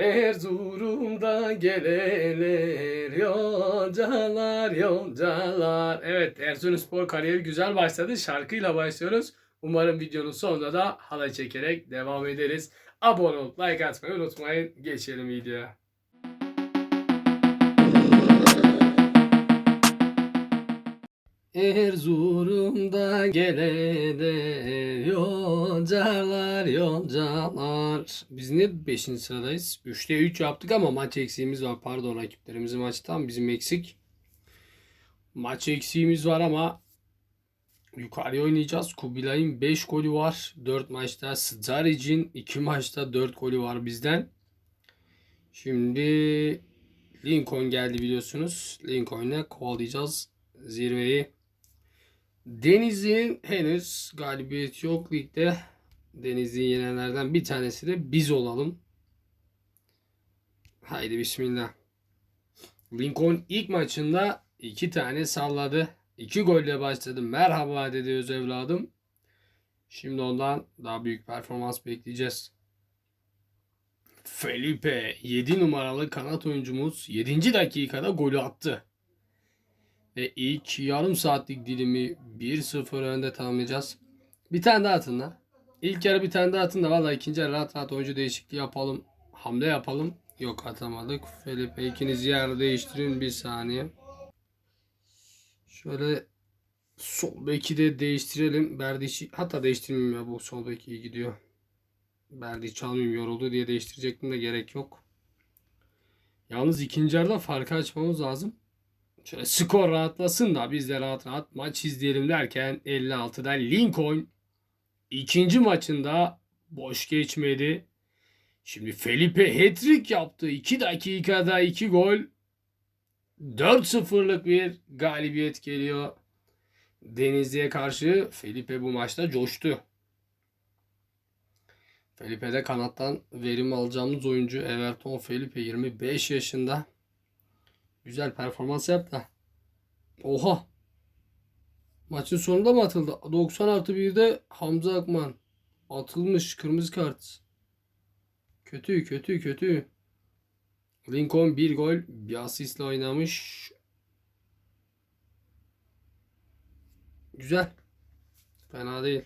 Erzurum'da geleler yoncalar yoncalar. Evet Erzurumspor kariyeri güzel başladı. Şarkıyla başlıyoruz. Umarım videonun sonunda da halay çekerek devam ederiz. Abone olup like atmayı unutmayın. Geçelim videoya. Erzurum'da geleler yoncalar yoncalar. Biz ne 5. sıradayız? 3'te 3 yaptık ama maç eksiğimiz var. Pardon rakiplerimizin maçtan bizim eksik. Maç eksiğimiz var ama yukarıya oynayacağız. Kubilay'ın 5 golü var. 4 maçta. Scaric'in 2 maçta 4 golü var bizden. Şimdi Lincoln geldi biliyorsunuz. Lincoln'le kovalayacağız zirveyi. Denizli'nin henüz galibiyeti yok ligde. Denizli'yi yenenlerden bir tanesi de biz olalım. Haydi bismillah. Lincoln ilk maçında iki tane salladı. İki golle başladı. Merhaba dedi öz evladım. Şimdi ondan daha büyük performans bekleyeceğiz. Felipe 7 numaralı kanat oyuncumuz 7. dakikada golü attı. Ve ilk yarım saatlik dilimi 1-0 önde tamamlayacağız. Bir tane daha atın da. İlk yarı bir tane daha atın da valla ikinci yarı rahat rahat oyuncu değişikliği yapalım. Hamle yapalım. Yok atamadık. Felipe ikiniz yer değiştirin bir saniye. Şöyle sol beki de değiştirelim. Berdiç'i hatta değiştirmeyeyim ya bu sol bek iyi gidiyor. Berdiç çalmayayım yoruldu diye değiştirecektim de gerek yok. Yalnız ikinci yarıda farkı açmamız lazım. Şöyle skor rahatlasın da biz de rahat rahat maç izleyelim derken 56'da Lincoln ikinci maçında boş geçmedi. Şimdi Felipe hat-trick yaptı. 2 dakikada 2 gol. 4-0'lık bir galibiyet geliyor. Denizli'ye karşı Felipe bu maçta coştu. Felipe'de kanattan verim alacağımız oyuncu Everton Felipe 25 yaşında. Güzel performans yaptı. Oha. Maçın sonunda mı atıldı? 90 artı 1'de Hamza Akman. Atılmış kırmızı kart. Kötü kötü kötü. Lincoln bir gol bir asistle oynamış. Güzel. Fena değil.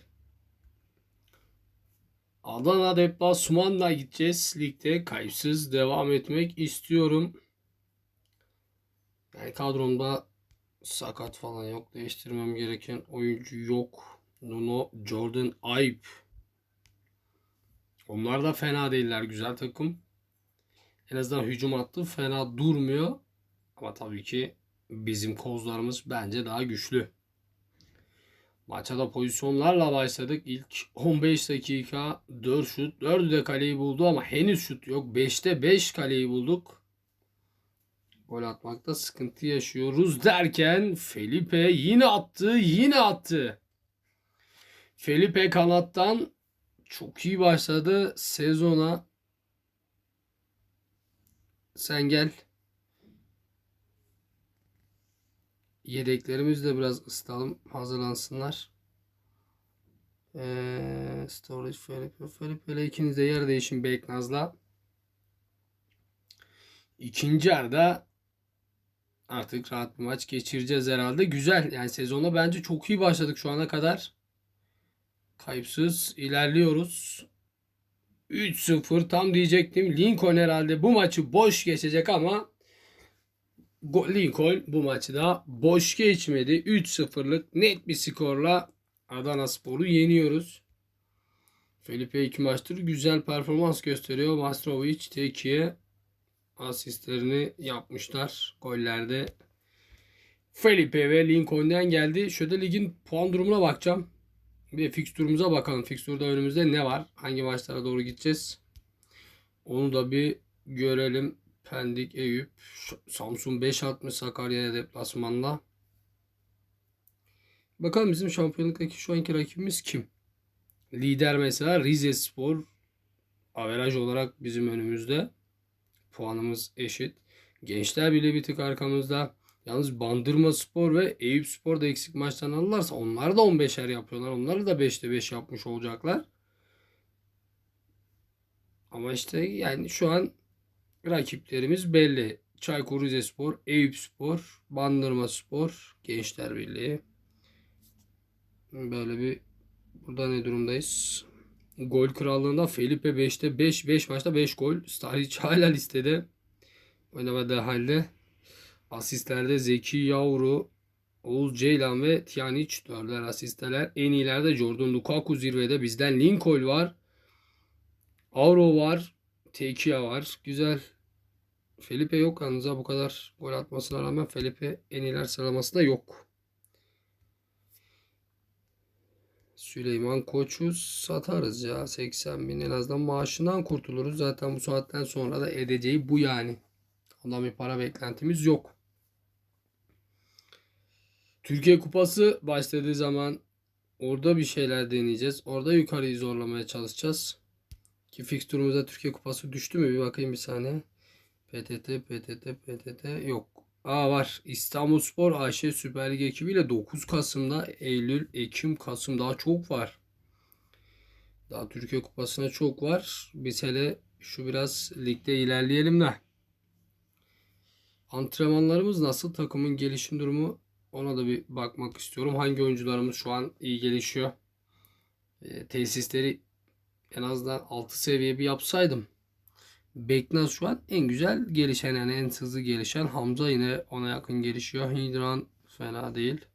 Adana deplasmanla gideceğiz. Ligde kayıpsız devam etmek istiyorum. Yani kadromda sakat falan yok. Değiştirmem gereken oyuncu yok. Nuno, Jordan, Ayp. Onlar da fena değiller. Güzel takım. En azından hücum attı. Fena durmuyor. Ama tabii ki bizim kozlarımız bence daha güçlü. Maça da pozisyonlarla başladık. İlk 15 dakika 4 şut. 4'ü de kaleyi buldu ama henüz şut yok. 5'te 5 kaleyi bulduk. Gol atmakta sıkıntı yaşıyoruz derken Felipe yine attı, yine attı. Felipe kanattan çok iyi başladı sezona. Sen gel. Yedeklerimiz de biraz ısıtalım. Hazırlansınlar. Ee, storage Felipe. Felipe ile ikiniz de yer değişin Beknaz'la. İkinci yarıda artık rahat bir maç geçireceğiz herhalde. Güzel. Yani sezona bence çok iyi başladık şu ana kadar. Kayıpsız ilerliyoruz. 3-0 tam diyecektim. Lincoln herhalde bu maçı boş geçecek ama Lincoln bu maçı da boş geçmedi. 3-0'lık net bir skorla Adana Spor'u yeniyoruz. Felipe iki maçtır güzel performans gösteriyor. Mastrovic, Tekiye asistlerini yapmışlar gollerde. Felipe ve Lincoln'den geldi. Şöyle ligin puan durumuna bakacağım. Bir de fikstürümüze bakalım. Fikstürde önümüzde ne var? Hangi maçlara doğru gideceğiz? Onu da bir görelim. Pendik, Eyüp, Samsun 5 atmış Sakarya'ya deplasmanda. Bakalım bizim şampiyonluktaki şu anki rakibimiz kim? Lider mesela Rize Spor. Averaj olarak bizim önümüzde. Puanımız eşit. Gençler bile bir tık arkamızda. Yalnız Bandırma Spor ve Eyüp Spor da eksik maçtan alırlarsa onlar da 15'er yapıyorlar. Onlar da 5'te 5 yapmış olacaklar. Ama işte yani şu an rakiplerimiz belli. Çaykur Rizespor, Eyüpspor, Bandırma Spor, Gençler Birliği. Böyle bir burada ne durumdayız? Gol krallığında Felipe 5'te 5 5 maçta 5 gol. Staric hala listede. Oynamadığı halde. Asistlerde Zeki Yavru, Oğuz Ceylan ve Tiyanic dörder asistler. En iyilerde Jordan Lukaku zirvede. Bizden Lincoln var. Avro var. Tekia var. Güzel. Felipe yok yalnız bu kadar gol atmasına rağmen Felipe en iyiler sıralamasında yok. Süleyman Koç'u satarız ya. 80 bin en azından maaşından kurtuluruz. Zaten bu saatten sonra da edeceği bu yani. Ondan bir para beklentimiz yok. Türkiye Kupası başladığı zaman orada bir şeyler deneyeceğiz. Orada yukarıyı zorlamaya çalışacağız. Ki fikstürümüzde Türkiye Kupası düştü mü? Bir bakayım bir saniye. PTT, PTT, PTT yok. Aa var. İstanbulspor AŞ Süper Lig ekibiyle 9 Kasım'da Eylül, Ekim, Kasım daha çok var. Daha Türkiye Kupası'na çok var. Biz hele şu biraz ligde ilerleyelim de. Antrenmanlarımız nasıl? Takımın gelişim durumu ona da bir bakmak istiyorum. Hangi oyuncularımız şu an iyi gelişiyor? E, tesisleri en azından 6 seviye bir yapsaydım. Beknaz şu an en güzel gelişen yani en hızlı gelişen. Hamza yine ona yakın gelişiyor. Hidran fena değil.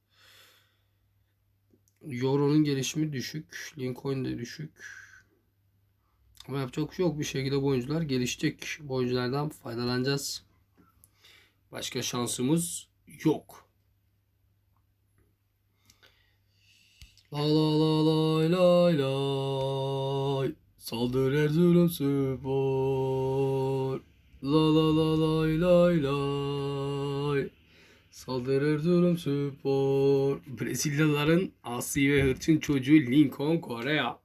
Yoro'nun gelişimi düşük. Lincoln de düşük. Ama yapacak şey yok. Bir şekilde bu oyuncular gelişecek. Bu oyunculardan faydalanacağız. Başka şansımız yok. La la la lay lay lay. Saldır Erzurum Spor. La la la lay lay lay. Saldır Erzurum Spor. Brezilyalıların asi ve hırçın çocuğu Lincoln Korea.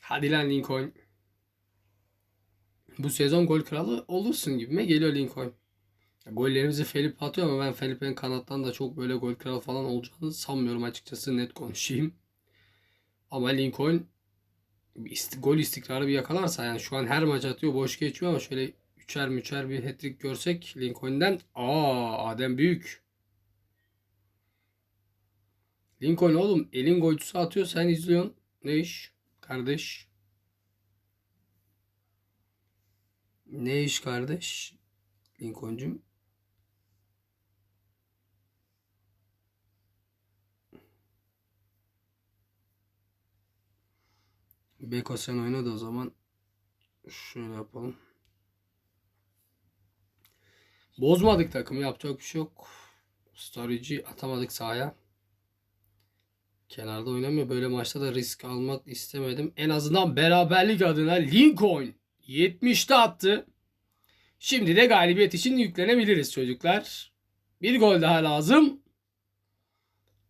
Hadi lan Lincoln. Bu sezon gol kralı olursun gibime geliyor Lincoln. Gollerimizi Felipe atıyor ama ben Felipe'nin kanattan da çok böyle gol kralı falan olacağını sanmıyorum açıkçası net konuşayım. Ama Lincoln gol istikrarı bir yakalarsa yani şu an her maç atıyor boş geçmiyor ama şöyle üçer müçer bir hat-trick görsek Lincoln'den aa Adem Büyük. Lincoln oğlum elin golcüsü atıyor sen izliyorsun. Ne iş kardeş? Ne iş kardeş? Lincoln'cum. Beko sen oyna da o zaman şöyle yapalım. Bozmadık takımı yapacak bir şey yok. Storage'i atamadık sahaya. Kenarda oynamıyor. Böyle maçta da risk almak istemedim. En azından beraberlik adına Lincoln 70'te attı. Şimdi de galibiyet için yüklenebiliriz çocuklar. Bir gol daha lazım.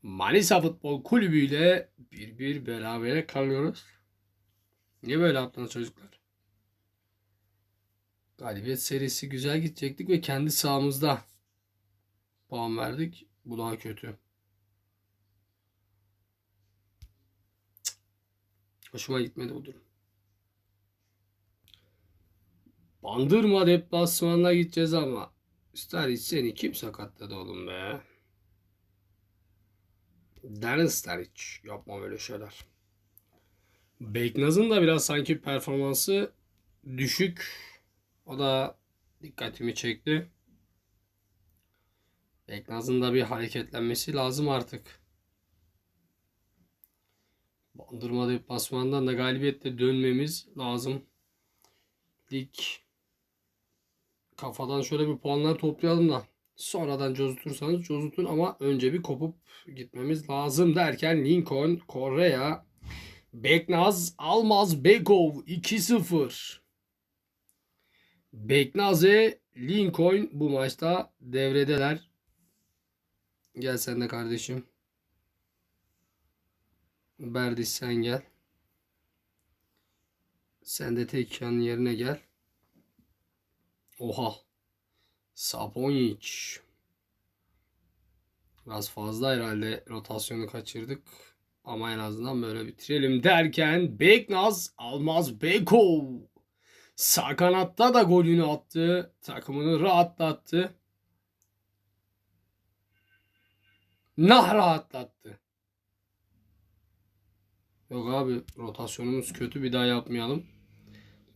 Manisa Futbol Kulübü ile bir bir berabere kalıyoruz. Niye böyle yaptınız çocuklar? Galibiyet serisi güzel gidecektik ve kendi sahamızda puan verdik. Bu daha kötü. Hoşuma gitmedi bu durum. Bandırma deplasmanına gideceğiz ama Staric seni kim sakatladı oğlum be? Darren Staric. Yapma böyle şeyler. Beknaz'ın da biraz sanki performansı düşük. O da dikkatimi çekti. Beknaz'ın da bir hareketlenmesi lazım artık. Bandırma deplasmandan da galibiyetle dönmemiz lazım. Lig kafadan şöyle bir puanlar toplayalım da sonradan cozutursanız cozutun ama önce bir kopup gitmemiz lazım derken Lincoln, Korea, Beknaz, Almaz, Bekov 2-0. Beknaze, Lincoln bu maçta devredeler. Gel sen de kardeşim. Berdiş sen gel. Sen de Tekya'nın yerine gel. Oha. Saponic. Biraz fazla herhalde rotasyonu kaçırdık. Ama en azından böyle bitirelim derken Beknaz Almaz Bekov Sağ kanatta da golünü attı. Takımını rahatlattı. Nah rahatlattı. Yok abi rotasyonumuz kötü bir daha yapmayalım.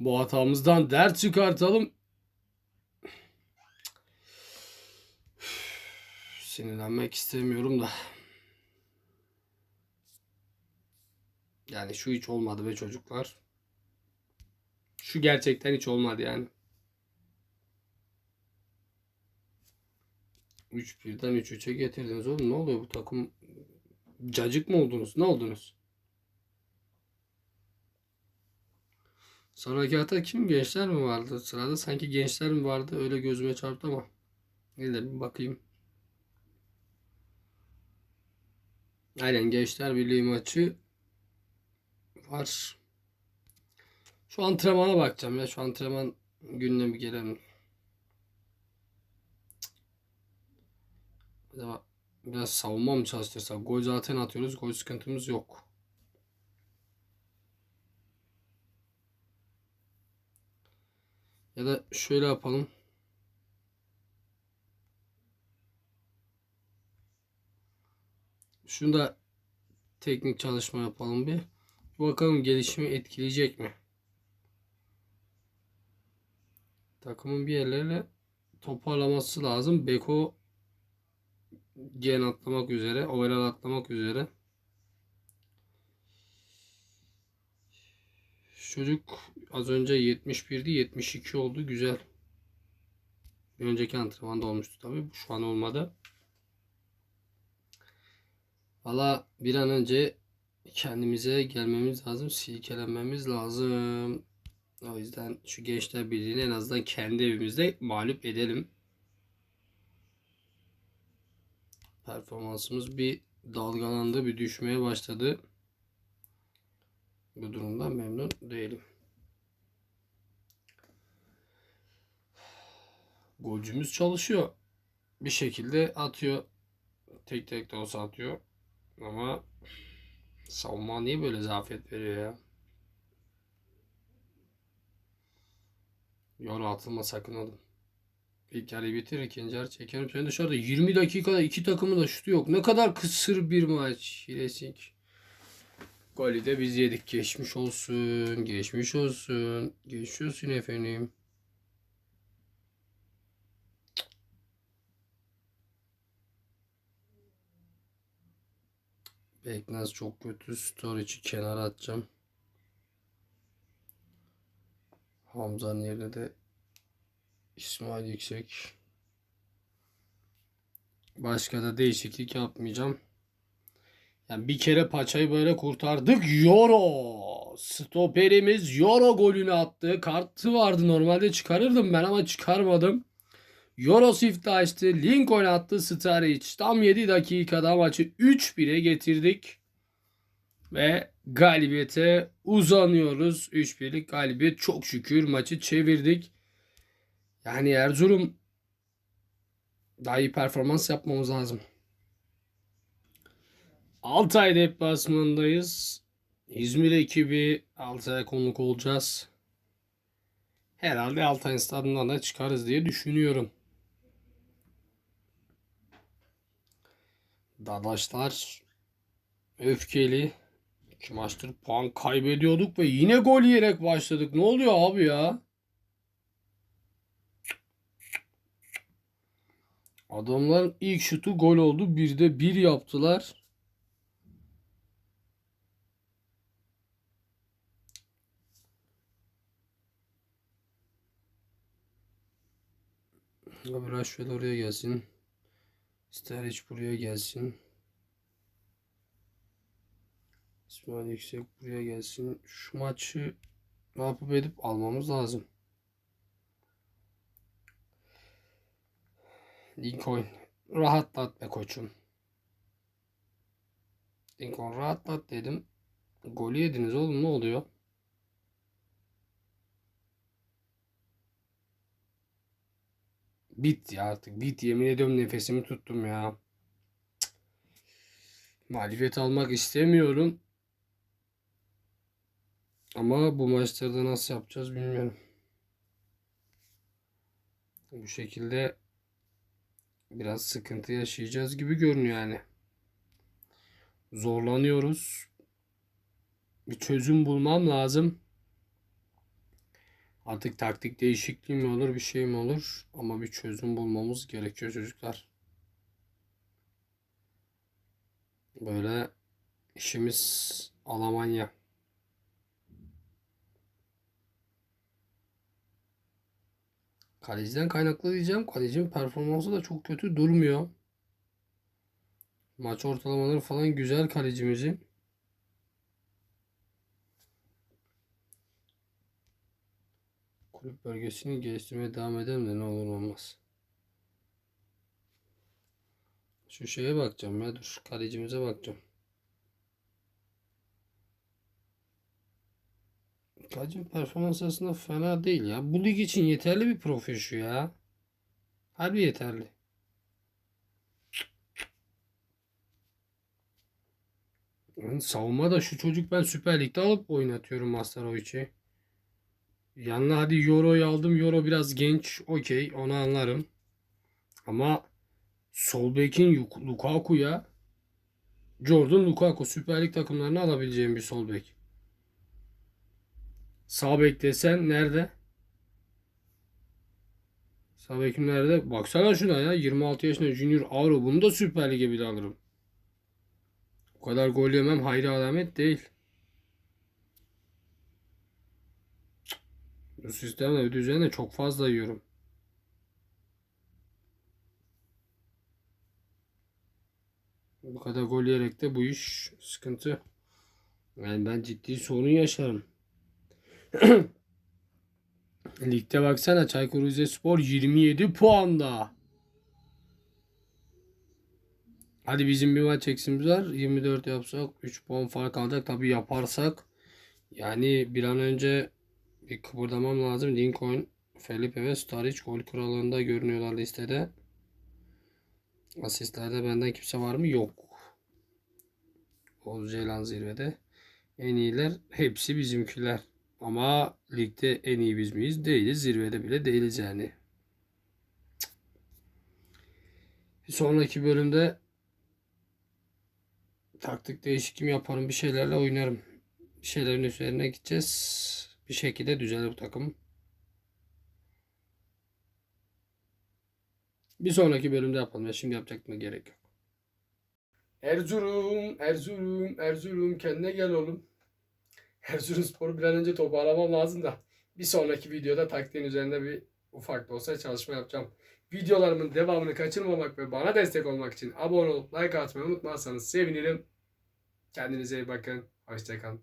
Bu hatamızdan ders çıkartalım. Sinirlenmek istemiyorum da. Yani şu hiç olmadı be çocuklar. Şu gerçekten hiç olmadı yani. 3-1'den 3-3'e getirdiniz oğlum. Ne oluyor bu takım? Cacık mı oldunuz? Ne oldunuz? Sonraki hata kim? Gençler mi vardı sırada? Sanki gençler mi vardı? Öyle gözüme çarptı ama. Ne de bir bakayım. Aynen Gençler Birliği maçı var. Şu antrenmana bakacağım ya. Şu antrenman gününe bir gelelim. Acaba biraz savunma mı çalıştırsak? Gol zaten atıyoruz. Gol sıkıntımız yok. Ya da şöyle yapalım. Şunu da teknik çalışma yapalım bir. Bakalım gelişimi etkileyecek mi? Takımın bir yerlerle toparlaması lazım. Beko gen atlamak üzere. Overall atlamak üzere. Çocuk az önce 71'di 72 oldu. Güzel. Bir önceki antrenmanda olmuştu tabii. Bu şu an olmadı. Valla bir an önce kendimize gelmemiz lazım. Silkelenmemiz lazım. O yüzden şu Gençler Birliği'ni en azından kendi evimizde mağlup edelim. Performansımız bir dalgalandı, bir düşmeye başladı. Bu durumdan memnun değilim. Golcümüz çalışıyor. Bir şekilde atıyor. Tek tek de olsa atıyor. Ama savunma niye böyle zafiyet veriyor ya? Yola atılma sakın oğlum. İlk yarıyı bitir, ikinci yarı çekerim seni dışarıda. 20 dakikada iki takımın da şutu yok. Ne kadar kısır bir maç. Hilesink. Golü de biz yedik. Geçmiş olsun. Geçmiş olsun. Geçmiş olsun efendim. Beknaz çok kötü. Storage'i kenara atacağım. Hamza'nın yerine de İsmail Yüksek. Başka da değişiklik yapmayacağım. Yani bir kere paçayı böyle kurtardık. Yoro. Stoperimiz Yoro golünü attı. Kartı vardı normalde çıkarırdım ben ama çıkarmadım. Yoro siftah açtı. Lincoln attı. Staric. Tam 7 dakikada maçı 3-1'e getirdik. Ve galibiyete uzanıyoruz. 3-1'lik galibiyet. Çok şükür maçı çevirdik. Yani Erzurum daha iyi performans yapmamız lazım. Altay deplasmanındayız. İzmir ekibi Altay'a konuk olacağız. Herhalde Altay stadından da çıkarız diye düşünüyorum. Dadaşlar öfkeli. İki maçtır puan kaybediyorduk ve yine gol yiyerek başladık. Ne oluyor abi ya? Adamların ilk şutu gol oldu. Bir de bir yaptılar. Abi Rashford oraya gelsin. Sturridge buraya gelsin. İsmail Yüksek buraya gelsin. Şu maçı yapıp edip almamız lazım. Lincoln rahatlat be koçum. Lincoln rahatlat dedim. Golü yediniz oğlum ne oluyor? Bit ya artık bit yemin ediyorum nefesimi tuttum ya. Cık. Almak istemiyorum. Ama bu maçlarda nasıl yapacağız bilmiyorum. Bu şekilde biraz sıkıntı yaşayacağız gibi görünüyor yani. Zorlanıyoruz. Bir çözüm bulmam lazım. Artık taktik değişikliği mi olur bir şey mi olur ama bir çözüm bulmamız gerekiyor çocuklar. Böyle işimiz Almanya. Kaleciden kaynaklı diyeceğim. Kalecinin performansı da çok kötü durmuyor. Maç ortalamaları falan güzel kalecimizin. Kulüp bölgesini geliştirmeye devam edelim de ne olur olmaz. Şu şeye bakacağım ya dur. Kalecimize bakacağım. Kalecinin performans aslında fena değil ya. Bu lig için yeterli bir profil şu ya. Harbi yeterli. Yani savunma da şu çocuk ben Süper Lig'de alıp oynatıyorum Masterovic'i. Yanına hadi Euro'yu aldım. Euro biraz genç. Okey onu anlarım. Ama sol bekin Lukaku'ya Jordan Lukaku Süper Lig takımlarını alabileceğim bir sol bek. Sağ bek desen nerede? Sağ bekim nerede? Baksana şuna ya. 26 yaşında Junior Avro. Bunu da Süper Lig'e bile alırım. O kadar gol yemem hayri alamet değil. Sistemle bir düzenle çok fazla yiyorum. Bu kadar gol yiyerek de bu iş sıkıntı. Yani ben ciddi sorun yaşarım. Ligde baksana Çaykur Rizespor 27 puanda. Hadi bizim bir maç eksimiz var. 24 yapsak 3 puan fark alacak. Tabii yaparsak yani bir an önce bir kıpırdamam lazım. Lincoln, Felipe ve Staric gol kralında görünüyorlar listede. Asistlerde benden kimse var mı? Yok. Oğuz Ceylan zirvede. En iyiler hepsi bizimkiler. Ama ligde en iyi biz miyiz? Değiliz. Zirvede bile değiliz yani. Bir sonraki bölümde taktik değişikliğimi yaparım. Bir şeylerle oynarım. Bir şeylerin üzerine gideceğiz. Bir şekilde düzelir bu takım. Bir sonraki bölümde yapalım. Ya şimdi yapacak mı gerek yok. Erzurum, Erzurum, Erzurum kendine gel oğlum. Erzurumspor'u bir an önce toparlamam lazım da bir sonraki videoda taktiğin üzerinde bir ufak da olsa çalışma yapacağım. Videolarımın devamını kaçırmamak ve bana destek olmak için abone olup like atmayı unutmazsanız sevinirim. Kendinize iyi bakın. Hoşçakalın.